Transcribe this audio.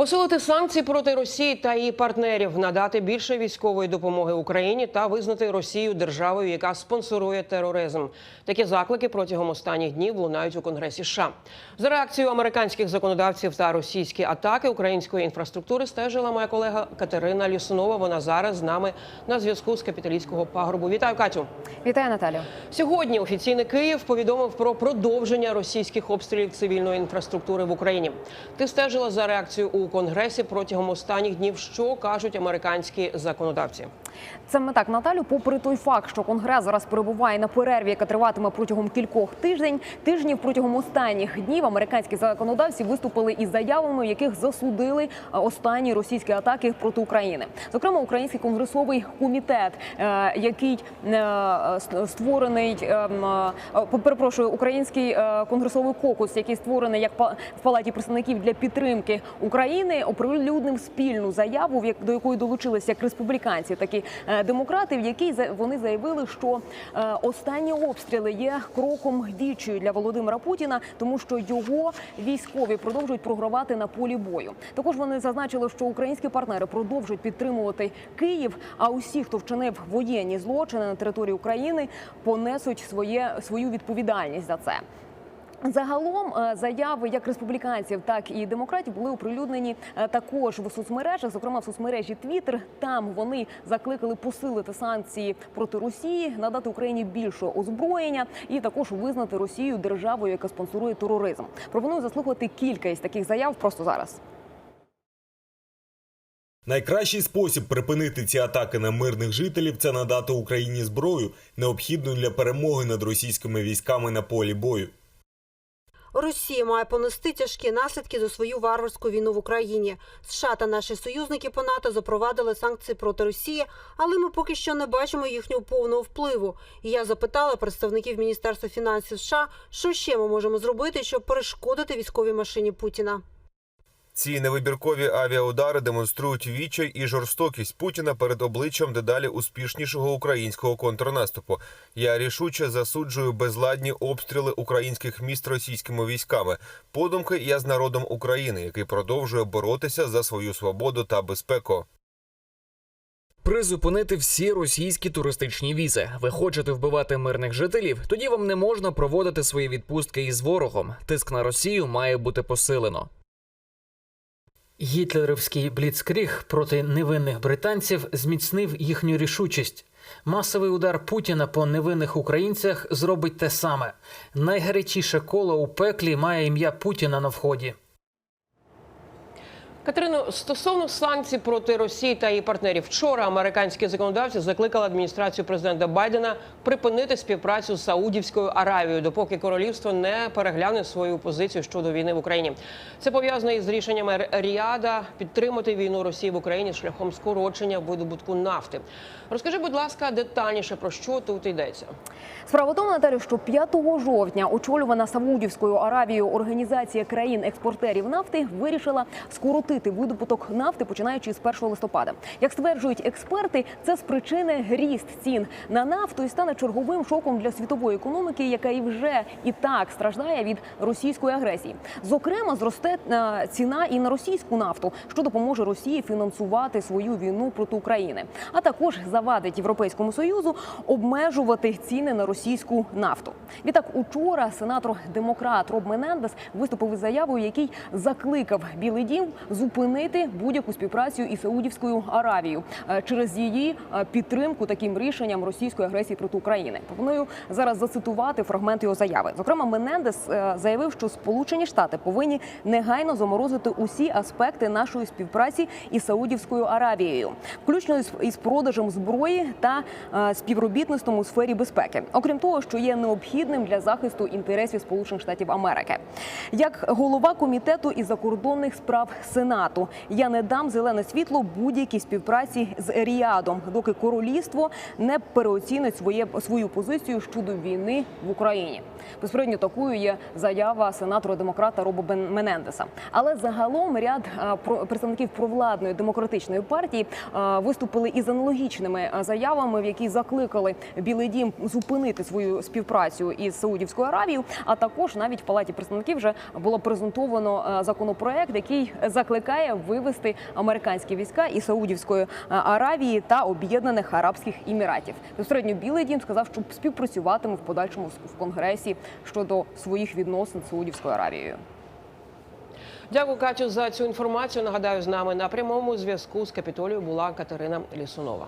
Посилити санкції проти Росії та її партнерів, надати більше військової допомоги Україні та визнати Росію державою, яка спонсорує тероризм. Такі заклики протягом останніх днів лунають у Конгресі. США. за реакцією американських законодавців та російські атаки української інфраструктури стежила моя колега Катерина Лісунова. Вона зараз з нами на зв'язку з капіталійського пагорбу. Вітаю, Катю. Вітаю, Наталю. Сьогодні офіційний Київ повідомив про продовження російських обстрілів цивільної інфраструктури в Україні. Ти стежила за реакцією у Конгресі протягом останніх днів. Що кажуть американські законодавці? Саме так, Наталю, попри той факт, що конгрес зараз перебуває на перерві, яка триватиме протягом кількох тиждень, тижнів протягом останніх днів американські законодавці виступили із заявами, в яких засудили е, останні російські атаки проти України. Зокрема, український конгресовий комітет, е, який е, створений перепрошую, український конгресовий кокус, який створений як в палаті представників для підтримки України, оприлюднив спільну заяву, до якої долучилися як республіканці, так і е, демократи, в якій вони заявили, що е, останні обстріли є кроком дічою для Володимира Путіна, тому що його військові продовжують програвати на полі бою. Також вони зазначили, що українські партнери продовжують підтримувати Київ. А усі, хто вчинив воєнні злочини на території України, понесуть своє свою відповідальність за це. Загалом е, заяви як республіканців, так і демократів були оприлюднені е, також в соцмережах, зокрема в соцмережі Twitter. Там вони закликали посилити санкції проти Росії, надати Україні більше озброєння і також визнати Росію державою, яка спонсорує тероризм. Пропоную заслухати кілька із таких заяв просто зараз. Найкращий спосіб припинити ці атаки на мирних жителів це надати Україні зброю, необхідну для перемоги над російськими військами на полі бою. Росія має понести тяжкі наслідки за свою варварську війну в Україні. США та наші союзники по НАТО запровадили санкції проти Росії, але ми поки що не бачимо їхнього повного впливу. І я запитала представників Міністерства фінансів США, що ще ми можемо зробити, щоб перешкодити військовій машині Путіна. Ці невибіркові авіаудари демонструють відчай і жорстокість Путіна перед обличчям дедалі успішнішого українського контрнаступу. Я рішуче засуджую безладні обстріли українських міст російськими військами. Подумки я з народом України, який продовжує боротися за свою свободу та безпеку. Призупинити всі російські туристичні візи. Ви хочете вбивати мирних жителів? Тоді вам не можна проводити свої відпустки із ворогом. Тиск на Росію має бути посилено. Гітлерівський бліцкріг проти невинних британців зміцнив їхню рішучість. Масовий удар Путіна по невинних українцях зробить те саме. Найгарячіше коло у пеклі має ім'я Путіна на вході. Катерино, стосовно санкцій проти Росії та її партнерів, вчора американські законодавці закликали адміністрацію президента Байдена припинити співпрацю з Саудівською Аравією, допоки королівство не перегляне свою позицію щодо війни в Україні. Це пов'язано із рішеннями Ріада підтримати війну Росії в Україні шляхом скорочення видобутку нафти. Розкажи, будь ласка, детальніше про що тут йдеться. Справа тому, Наталю, що 5 жовтня очолювана Саудівською Аравією організація країн-експортерів нафти вирішила скоротити видобуток нафти, починаючи з 1 листопада. Як стверджують експерти, це спричине ріст цін на нафту і стане черговим шоком для світової економіки, яка і вже і так страждає від російської агресії. Зокрема, зросте е, ціна і на російську нафту, що допоможе Росії фінансувати свою війну проти України, а також завадить Європейському союзу обмежувати ціни на російську нафту. Відтак, учора сенатор демократ Роб Менендес виступив із заявою, який закликав Білий Дім зупинити будь-яку співпрацю із Саудівською Аравією е, через її е, підтримку таким рішенням російської агресії проти України. Пропоную зараз зацитувати фрагмент його заяви. Зокрема, Менендес е, заявив, що Сполучені Штати повинні негайно заморозити усі аспекти нашої співпраці із Саудівською Аравією, включно із, продажем зброї та співробітництвом у сфері безпеки, окрім того, що є необхідним для захисту інтересів Сполучених Штатів Америки. Як голова комітету із закордонних справ Сенату, я не дам зелене світло будь-якій співпраці з Ріадом, доки королівство не переоцінить своє свою позицію щодо війни в Україні. Безпосередньо такою є заява сенатора демократа Бен- Менендеса. Але загалом ряд представників провладної демократичної партії виступили із аналогічними заявами, в які закликали Білий Дім зупинити свою співпрацю із Саудівською Аравією. А також навіть в палаті представників вже було презентовано законопроект, який закликає закликає вивести американські війська із Саудівської е, Аравії та Об'єднаних Арабських Еміратів. Безпосередньо Білий Дім сказав, що співпрацюватиме в подальшому в конгресі щодо своїх відносин з Саудівською Аравією. Дякую, Катю, за цю інформацію. Нагадаю, з нами на прямому зв'язку з Капітолією була Катерина Лісунова.